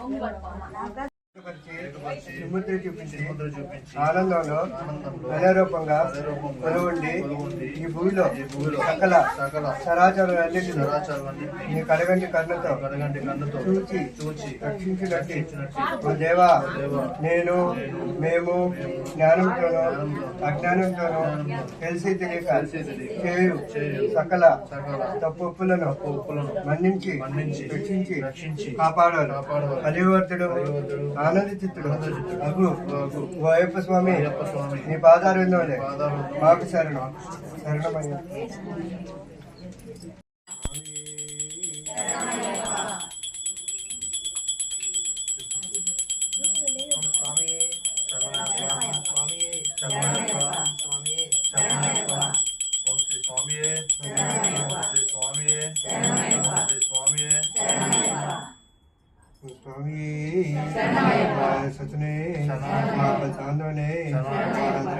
విముద్ర చూపించి ఆనందంలో హృదయరూపంగా కొలువుండి ఈ భూమిలో సకల సకల చరాచరాలన్నింటినీ నీ కడగంటి కన్నుతో చూచి చూచి రక్షించినట్టు దేవా నేను మేము జ్ఞానంతోనూ అజ్ఞానంతోనూ తెలిసి తెలియక చేయు సకల సకల తప్పులను మన్నించి మన్నించి రక్షించి రక్షించి కాపాడారు. కాపాడువారు. కలివర్తుడు చిత్తుడు అగు ఓ అయ్యప్ప స్వామి అయ్యప్ప స్వామి. నీ పాదాలు విందోలే మాకు శరణం శరణమయ్య స్వామి స్వామి Anthony, Shana, Shana. Shana. Shana.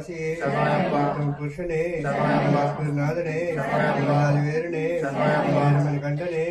ఉత్తమ పురుషనే శరణమయ్య. నాథనే శరణమయ్య.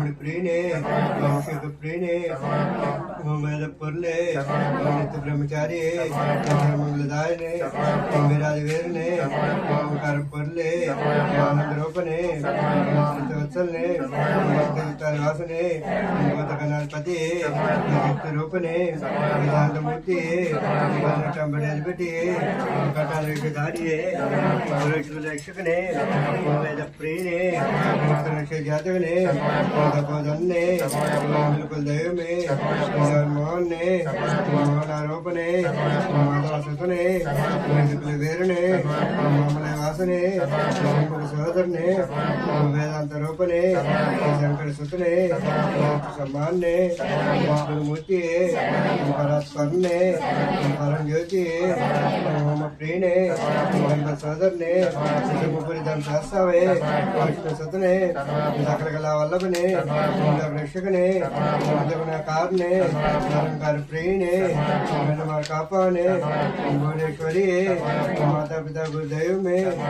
ಗುಣ ಪ್ರೇಣೆ ಮನುಷ್ಯದ ಪ್ರೇಣೆ ಮಮದ ಪುರ್ಲೆ ಮಮತ ಬ್ರಹ್ಮಚಾರಿ ಮಂಗಲದಾಯನೆ ಮಮರಾಜ ವೀರನೆ ಮಮಕಾರ ಪುರ್ಲೆ ಮಮದ್ರೋಪನೆ वत्सलने तन्वासने श्रीमत गणाधिपति रूपने वेदांतमूर्ति कटारिये रक्षकने प्रियने जातकने बोधने बिल्कुल देव में मोहन ने मोहन आरोप ने माता सुत ने वेर ने शासने सहोदरने वेदांत रूपने शंकर सुतने सम्माने मूर्ति परस्परने परम ज्योति ओम प्रीणे ओम सदरने उपरिधम सुतने सकल कला वल्लभने रक्षकने कारणे अलंकार प्रीणे कापाने भुवनेश्वरी माता पिता गुरुदेव में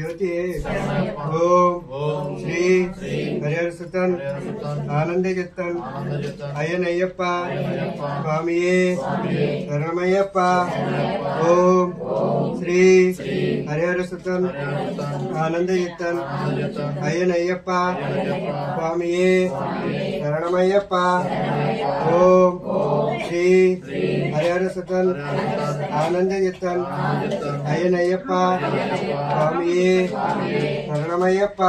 జ్యోతి ఓం శ్రీ హరిహర సుతన్ ఆనంద చిత్తన్ అయ్యనయ్యప్ప స్వామియే. శరణమయ్యప్ప. ఓం శ్రీ హరిహర సుతన్ ఆనంద చిత్తన్ అయ్యనయ్యప్ప స్వామియే. శరణమయ్యప్ప. ఓం శ్రీ సుతన్ ఆనంద చిత్తన్ అయ్యనయ్యప్ప. స్వామియే శరణమయ్యప్ప.